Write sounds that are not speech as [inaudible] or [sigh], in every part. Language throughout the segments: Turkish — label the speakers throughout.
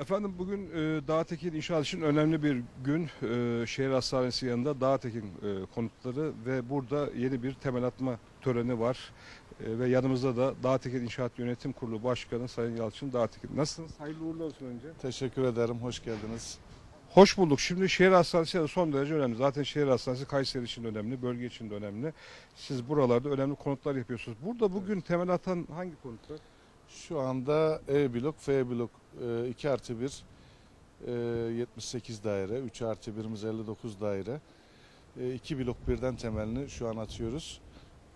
Speaker 1: Efendim bugün e, Dağtekin İnşaat için önemli bir gün. E, şehir Hastanesi yanında Dağtekin e, konutları ve burada yeni bir temel atma töreni var. E, ve yanımızda da Dağtekin İnşaat Yönetim Kurulu Başkanı Sayın Yalçın Dağtekin. Nasılsınız? Hayırlı uğurlu olsun önce.
Speaker 2: Teşekkür ederim, hoş geldiniz.
Speaker 1: Hoş bulduk. Şimdi şehir hastanesi de son derece önemli. Zaten şehir hastanesi Kayseri için önemli, bölge için de önemli. Siz buralarda önemli konutlar yapıyorsunuz. Burada bugün temel atan hangi konutlar?
Speaker 2: Şu anda E blok, F blok e, 2 artı 1, e, 78 daire, 3 artı 1'imiz 59 daire. 2 blok birden temelini şu an atıyoruz.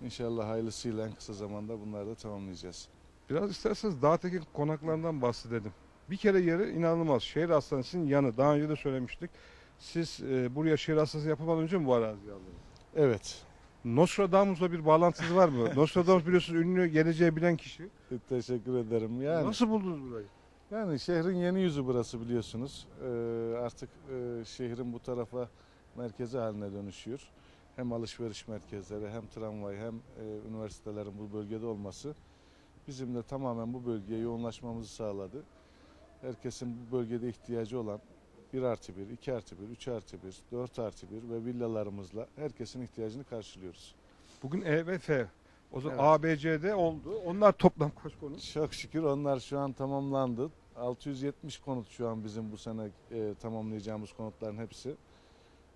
Speaker 2: İnşallah hayırlısıyla en kısa zamanda bunları da tamamlayacağız.
Speaker 1: Biraz isterseniz Dağtekin konaklarından bahsedelim. Bir kere yeri inanılmaz. Şehir hastanesinin yanı. Daha önce de söylemiştik. Siz e, buraya şehir hastanesi yapamadan önce mi bu araziyi aldınız?
Speaker 2: Evet,
Speaker 1: Nostradamus'la bir bağlantınız var mı? [laughs] Nostradamus biliyorsunuz ünlü geleceği bilen kişi.
Speaker 2: teşekkür ederim. Yani
Speaker 1: Nasıl buldunuz burayı?
Speaker 2: Yani şehrin yeni yüzü burası biliyorsunuz. Ee, artık e, şehrin bu tarafa merkezi haline dönüşüyor. Hem alışveriş merkezleri hem tramvay hem e, üniversitelerin bu bölgede olması bizim de tamamen bu bölgeye yoğunlaşmamızı sağladı. Herkesin bu bölgede ihtiyacı olan 1 artı 1, 2 artı 1, 3 artı 1, 4 artı 1 ve villalarımızla herkesin ihtiyacını karşılıyoruz.
Speaker 1: Bugün E ve F. O zaman
Speaker 2: Evet.
Speaker 1: A, B, C'de oldu. Onlar toplam kaç konut?
Speaker 2: Çok şükür onlar şu an tamamlandı. 670 konut şu an bizim bu sene e, tamamlayacağımız konutların hepsi.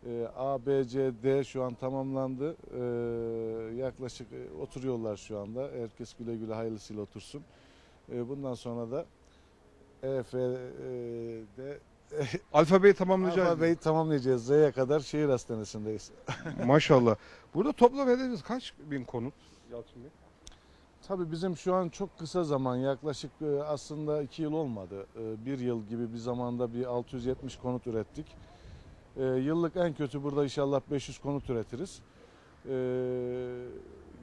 Speaker 2: E, A, B, C, D şu an tamamlandı. E, yaklaşık e, oturuyorlar şu anda. Herkes güle güle hayırlısıyla otursun. E, bundan sonra da E, F, e, D,
Speaker 1: Alfabeyi tamamlayacağız.
Speaker 2: Alfabeyi tamamlayacağız. Z'ye kadar şehir hastanesindeyiz. [laughs]
Speaker 1: Maşallah. Burada toplam hedefiniz kaç bin konut? Yalçın Bey.
Speaker 2: Tabii bizim şu an çok kısa zaman yaklaşık e, aslında iki yıl olmadı. E, Bir yıl gibi bir zamanda bir 670 konut ürettik. E, Yıllık en kötü burada inşallah 500 konut üretiriz.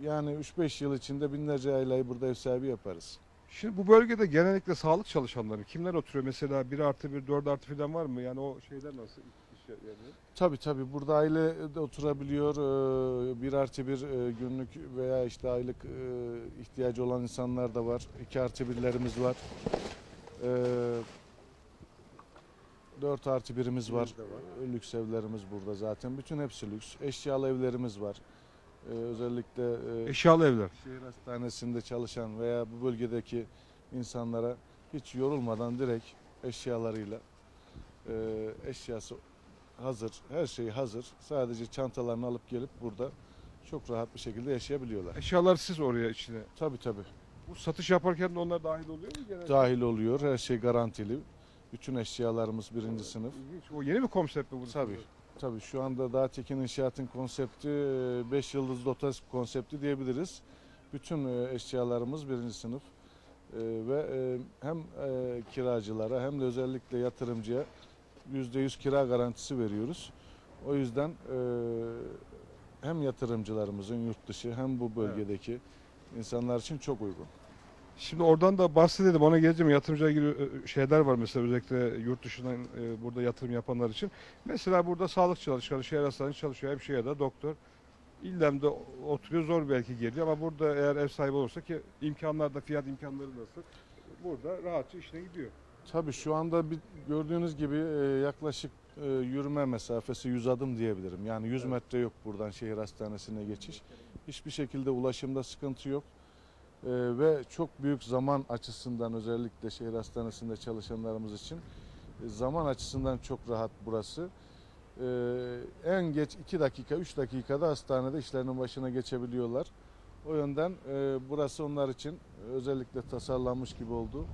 Speaker 2: Yani 3-5 yıl içinde binlerce aileyi burada ev sahibi yaparız.
Speaker 1: Şimdi bu bölgede genellikle sağlık çalışanları kimler oturuyor? Mesela 1 artı 1, 4 artı falan var mı? Yani o şeyler nasıl? yerleri?
Speaker 2: Tabii tabii burada aile de oturabiliyor. E, Bir artı bir e, günlük veya işte aylık e, ihtiyacı olan insanlar da var. 2 artı birlerimiz var. E, 4 artı birimiz var.
Speaker 1: Var.
Speaker 2: Lüks evlerimiz burada zaten. Bütün hepsi lüks. Eşyalı evlerimiz var. Ee, özellikle e,
Speaker 1: Eşyalı evler.
Speaker 2: şehir hastanesinde çalışan veya bu bölgedeki insanlara hiç yorulmadan direkt eşyalarıyla e, eşyası hazır, her şeyi hazır. Sadece çantalarını alıp gelip burada çok rahat bir şekilde yaşayabiliyorlar.
Speaker 1: Eşyalar siz oraya içine.
Speaker 2: Tabii tabii.
Speaker 1: Bu satış yaparken de onlar dahil oluyor mu? Genellikle?
Speaker 2: Dahil oluyor. Her şey garantili. Bütün eşyalarımız birinci sınıf.
Speaker 1: İlginç. O yeni bir konsept mi bu?
Speaker 2: Tabii. Tabii şu anda Dağtekin İnşaat'ın konsepti 5 yıldızlı otel konsepti diyebiliriz. Bütün e, eşyalarımız birinci sınıf E, ve e, hem e, kiracılara hem de özellikle yatırımcıya %100 kira garantisi veriyoruz. O yüzden e, hem yatırımcılarımızın yurt dışı hem bu bölgedeki insanlar için çok uygun.
Speaker 1: Şimdi oradan da bahsedelim. Ona geleceğim. Yatırımcıya ilgili e, şeyler var mesela özellikle yurt dışından e, burada yatırım yapanlar için. Mesela burada sağlık çalışanı, şehir hastanesi çalışıyor. Hemşire ya da doktor. İllemde oturuyor zor belki geliyor ama burada eğer ev sahibi olursa ki imkanlar da fiyat imkanları nasıl? Burada rahatça işine gidiyor.
Speaker 2: Tabii şu anda bir, gördüğünüz gibi e, yaklaşık e, yürüme mesafesi 100 adım diyebilirim. Yani 100
Speaker 1: Evet.
Speaker 2: metre yok buradan şehir hastanesine geçiş. Hiçbir şekilde ulaşımda sıkıntı yok. E, ve çok büyük zaman açısından özellikle şehir hastanesinde çalışanlarımız için e, zaman açısından çok rahat burası. E, en geç 2 dakika 3 dakikada hastanede işlerinin başına geçebiliyorlar. O yönden e, burası onlar için özellikle tasarlanmış gibi oldu.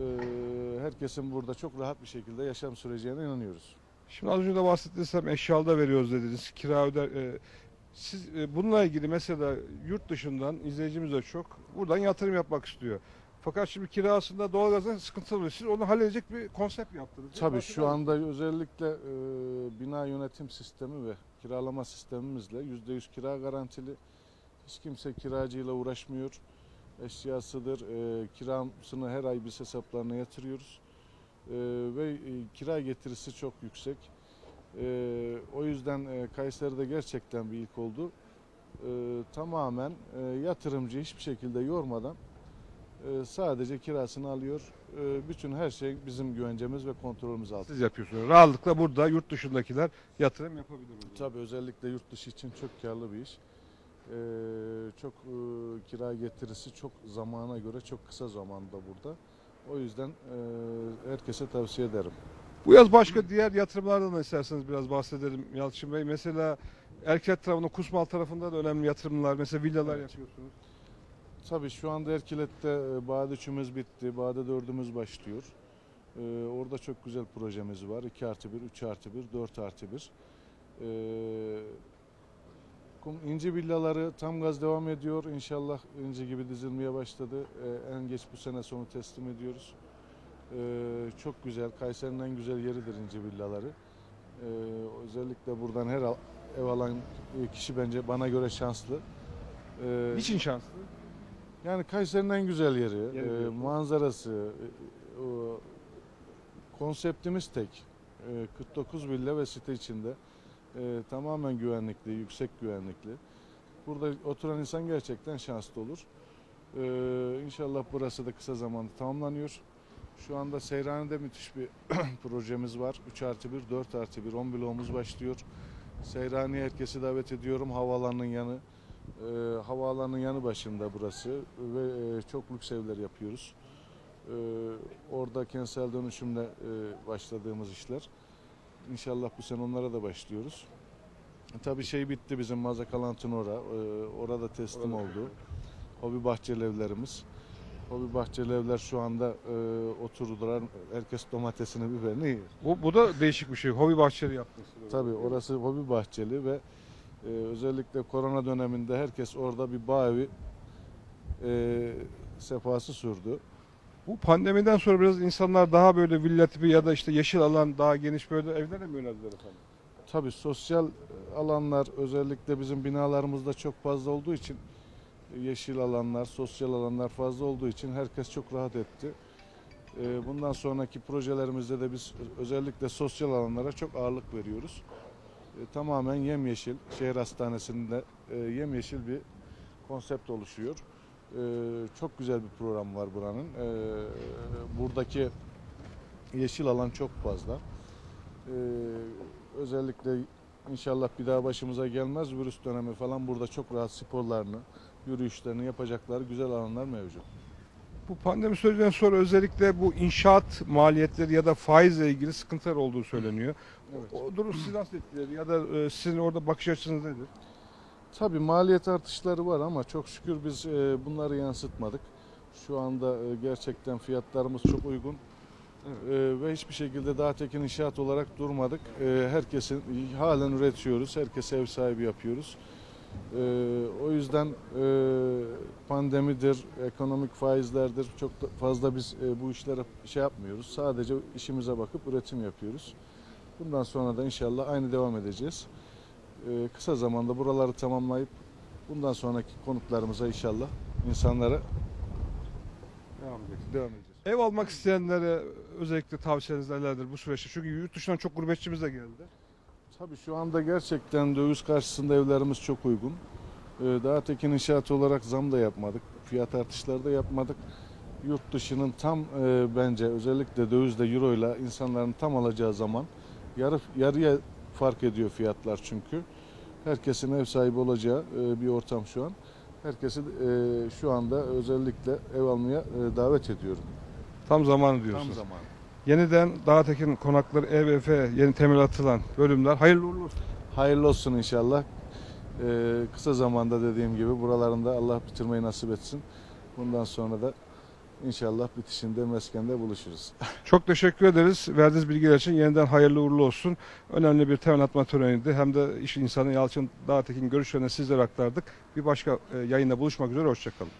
Speaker 2: Ee, herkesin burada çok rahat bir şekilde yaşam süreceğine inanıyoruz.
Speaker 1: Şimdi az önce de bahsettiniz hem eşyalı da veriyoruz dediniz. Kira öder. e, siz e, bununla ilgili mesela yurt dışından izleyicimiz de çok buradan yatırım yapmak istiyor. Fakat şimdi kirasında doğalgazdan sıkıntı oluyor. Siz onu halledecek bir konsept yaptınız.
Speaker 2: Tabii şu anda özellikle e, bina yönetim sistemi ve kiralama sistemimizle %100 kira garantili. Hiç kimse kiracıyla uğraşmıyor. Eşyasıdır, e, kirasını her ay biz hesaplarına yatırıyoruz. E, ve e, kira getirisi çok yüksek. E, o yüzden e, Kayseri'de gerçekten bir ilk oldu. E, tamamen e, yatırımcı hiçbir şekilde yormadan e, sadece kirasını alıyor. E, bütün her şey bizim güvencemiz ve kontrolümüz altında.
Speaker 1: Siz yapıyorsunuz. Rahatlıkla burada yurt dışındakiler yatırım yapabilir. burada.
Speaker 2: Tabii özellikle yurt dışı için çok karlı bir iş. Ee, çok e, kira getirisi çok zamana göre çok kısa zamanda burada. O yüzden e, herkese tavsiye ederim.
Speaker 1: Bu yaz başka diğer yatırımlardan da isterseniz biraz bahsedelim Yalçın Bey. Mesela Erkilet tarafında, Kusmal tarafında da önemli yatırımlar. Mesela villalar yapıyorsunuz.
Speaker 2: Tabii şu anda Erkilet'te e, Bade 3'ümüz bitti. Bade 4'ümüz başlıyor. Ee, orada çok güzel projemiz var. 2 artı 1, 3 artı 1, 4 artı 1. Ee, İnci villaları tam gaz devam ediyor. İnşallah inci gibi dizilmeye başladı. Ee, en geç bu sene sonu teslim ediyoruz. Ee, çok güzel. Kayseri'nin en güzel yeridir inci villaları. Ee, özellikle buradan her al- ev alan kişi bence bana göre şanslı. Ee,
Speaker 1: Niçin şanslı?
Speaker 2: yani Kayseri'nin en güzel yeri,
Speaker 1: Yeri
Speaker 2: e, manzarası, e, o, konseptimiz tek. E, 49 villa ve site içinde. E, tamamen güvenlikli, yüksek güvenlikli. Burada oturan insan gerçekten şanslı olur. E, inşallah burası da kısa zamanda tamamlanıyor. Şu anda Seyran'da müthiş bir [clears throat] projemiz var. 3 artı 1, 4 artı 1, 10 bloğumuz başlıyor. Seyran'ı herkesi davet ediyorum. Havaalanının yanı. E, havaalanının yanı başında burası ve e, çok lüks evler yapıyoruz. E, orada kentsel dönüşümle e, başladığımız işler. İnşallah bu sene onlara da başlıyoruz. Tabii şey bitti bizim Mazakalantın ora. E, orada teslim
Speaker 1: Orada.
Speaker 2: oldu. Hobi bahçeli evlerimiz. Hobi bahçeli evler şu anda e, oturdular. Herkes domatesini, biberini yiyor.
Speaker 1: Bu, bu da değişik bir şey. Hobi bahçeli yaptınız.
Speaker 2: Tabii orası hobi bahçeli ve e, özellikle korona döneminde herkes orada bir bağ evi e, sefası sürdü.
Speaker 1: Bu pandemiden sonra biraz insanlar daha böyle villa tipi ya da işte yeşil alan daha geniş böyle evlere mi yöneldiler efendim?
Speaker 2: Tabii sosyal alanlar özellikle bizim binalarımızda çok fazla olduğu için e, yeşil alanlar, sosyal alanlar fazla olduğu için herkes çok rahat etti. E, Bundan sonraki projelerimizde de biz özellikle sosyal alanlara çok ağırlık veriyoruz. E, Tamamen yemyeşil, şehir hastanesinde e, yemyeşil bir konsept oluşuyor. E, Çok güzel bir program var buranın. Buradaki yeşil alan çok fazla. Özellikle inşallah bir daha başımıza gelmez virüs dönemi falan burada çok rahat sporlarını, yürüyüşlerini yapacakları güzel alanlar mevcut.
Speaker 1: Bu pandemi sürecinden sonra özellikle bu inşaat maliyetleri ya da faizle ilgili sıkıntılar olduğu söyleniyor.
Speaker 2: Evet.
Speaker 1: O durum sizi nasıl etkiledi ya da e, sizin orada bakış açınız nedir?
Speaker 2: Tabii maliyet artışları var ama çok şükür biz e, bunları yansıtmadık. Şu anda e, gerçekten fiyatlarımız çok uygun. E, ve hiçbir şekilde daha tekin inşaat olarak durmadık. Herkesin halen üretiyoruz. Herkese ev sahibi yapıyoruz. E, o yüzden e, pandemidir, ekonomik faizlerdir çok da fazla biz e, bu işlere şey yapmıyoruz. Sadece işimize bakıp üretim yapıyoruz. Bundan sonra da inşallah aynı devam edeceğiz. E, kısa zamanda buraları tamamlayıp bundan sonraki konutlarımıza inşallah insanlara
Speaker 1: Devam edeceksiniz.
Speaker 2: devam edeceğiz.
Speaker 1: Ev almak isteyenlere özellikle tavsiyeniz nelerdir bu süreçte? Çünkü yurt dışından çok gurbetçimiz de geldi.
Speaker 2: Tabii şu anda gerçekten döviz karşısında evlerimiz çok uygun. Ee, Daha tekin inşaat olarak zam da yapmadık. Fiyat artışları da yapmadık. Yurt dışının tam e, bence özellikle dövizle euro ile insanların tam alacağı zaman yarı yarıya fark ediyor fiyatlar çünkü. Herkesin ev sahibi olacağı e, bir ortam şu an. Herkesi e, şu anda özellikle ev almaya e, davet ediyorum.
Speaker 1: Tam zamanı
Speaker 2: Tam
Speaker 1: diyorsunuz.
Speaker 2: zamanı.
Speaker 1: Yeniden Dağtekin konakları EVF yeni temel atılan bölümler hayırlı uğurlu olsun.
Speaker 2: Hayırlı olsun inşallah. Ee, kısa zamanda dediğim gibi buralarında Allah bitirmeyi nasip etsin. Bundan sonra da inşallah bitişinde meskende buluşuruz. [laughs]
Speaker 1: Çok teşekkür ederiz. Verdiğiniz bilgiler için yeniden hayırlı uğurlu olsun. Önemli bir temel atma töreniydi. Hem de iş insanı Yalçın Dağtekin görüşlerini sizlere aktardık. Bir başka e, yayında buluşmak üzere. Hoşçakalın.